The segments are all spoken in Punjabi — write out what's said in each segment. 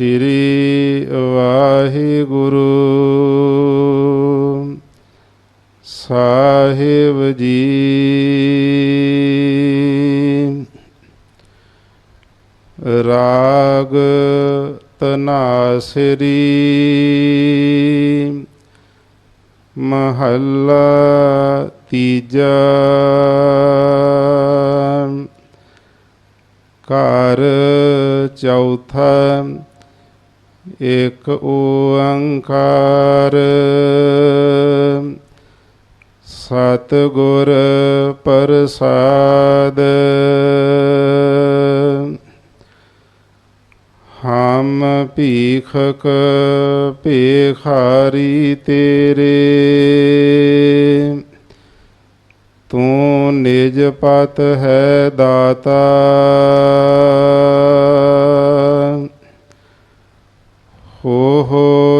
ਸ੍ਰੀ ਵਾਹਿਗੁਰੂ। ਸਾਹਿਬ ਜੀ। ਰਾਗ ਤਨਾਸਰੀ। ਮਹੱਲਾ ਤੀਜਾ। ਘਰ ਚੌਥਾ। ਇੱਕ ਓੰਕਾਰ। ਸਤ ਗੁਰ ਪ੍ਰਸਾਦ। ਹਮ ਭੀਖਕ ਭੇਖਾਰੀ ਤੇਰੇ। ਤੂੰ ਨਿਜ ਪਤ ਹੈ ਦਾਤਾ ਹੋ ਹੋ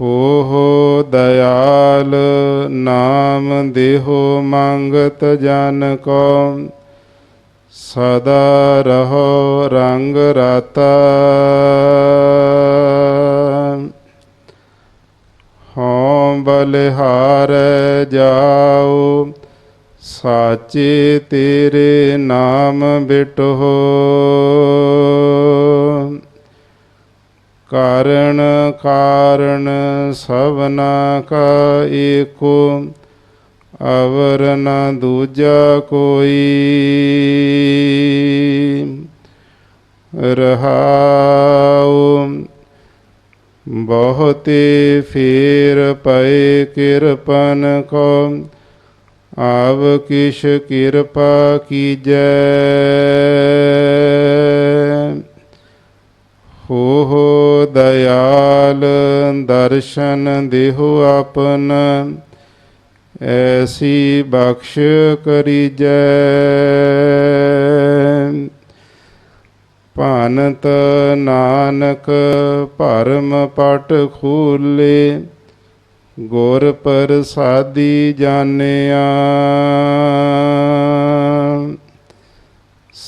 ਹੋ ਹੋ ਦਇਆਲ ਨਾਮ ਦੇਹੋ ਮੰਗਤ ਜਨ ਕੋ ਸਦਾ ਰਹੋ ਰੰਗ ਰਤਾ। ਹਉ ਬਲਿਹਾਰ ਜਾਓ, ਸਾਚੇ ਤੇਰੇ ਨਾਮ ਬਿਟੋ। ਕਾਰਣ ਕਾਰਣ ਸਭਨਾ ਕਾ ਏਕੋ, ਅਵਰ ਨ ਦੂਜਾ ਕੋਈ। ਰਹਾਉ, ਬਹੁਤੇ ਫੇਰ ਪਏ ਕਿਰਪਨ ਕੋ, ਆਵ ਕਿਛ ਕਿਰਪਾ ਕੀਜੈ। ਹੋ ਹੋ ਦਇਆਲ ਦਰਸ਼ਨ ਦੇਹੁ ਆਪਨ, ਐਸੀ ਬਖਸ਼ ਕਰੀਜੈ। ਭਾਨਤ ਨਾਨਕ ਭਰਮ ਪਟ ਖੂਲੇ, ਗੁਰ ਪ੍ਰਸਾਦੀ ਜਾਣਿਆ।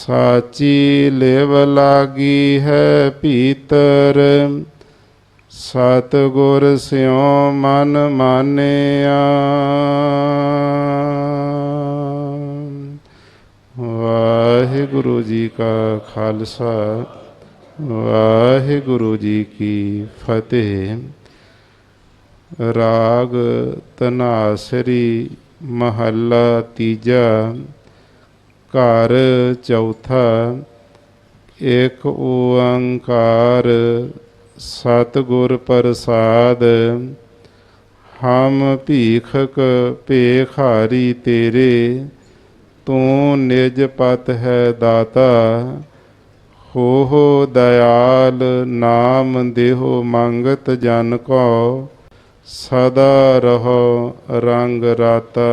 ਸਾਚੀ ਲੇਵ ਲਾਗੀ ਹੈ ਭੀਤਰ ਸਤ ਗੁਰ ਸਿਉ ਮਨ ਮਾਨਿਆ। ਵਾਹਿਗੁਰੂ ਜੀ ਕਾ ਖਾਲਸਾ, ਵਾਹਿਗੁਰੂ ਜੀ ਕੀ ਫਤਿਹ। ਰਾਗ ਤਨਾਸਰੀ ਮਹੱਲਾ ਤੀਜਾ। ਘਰ ਚੌਥਾ ਇੱਕ ਓੰਕਾਰ ਸਤਿਗੁਰ ਪ੍ਰਸਾਦ, ਹਮ ਭੀਖਕ ਭੇਖਾਰੀ ਤੇਰੇ, ਤੂੰ ਨਿਜ ਪਤ ਹੈ ਦਾਤਾ ਹੋ ਹੋ ਦਇਆਲ ਨਾਮ ਦੇਹੋ ਮੰਗਤ ਜਨ ਕੋ, ਸਦਾ ਰਹੋ ਰੰਗ ਰਾਤਾ।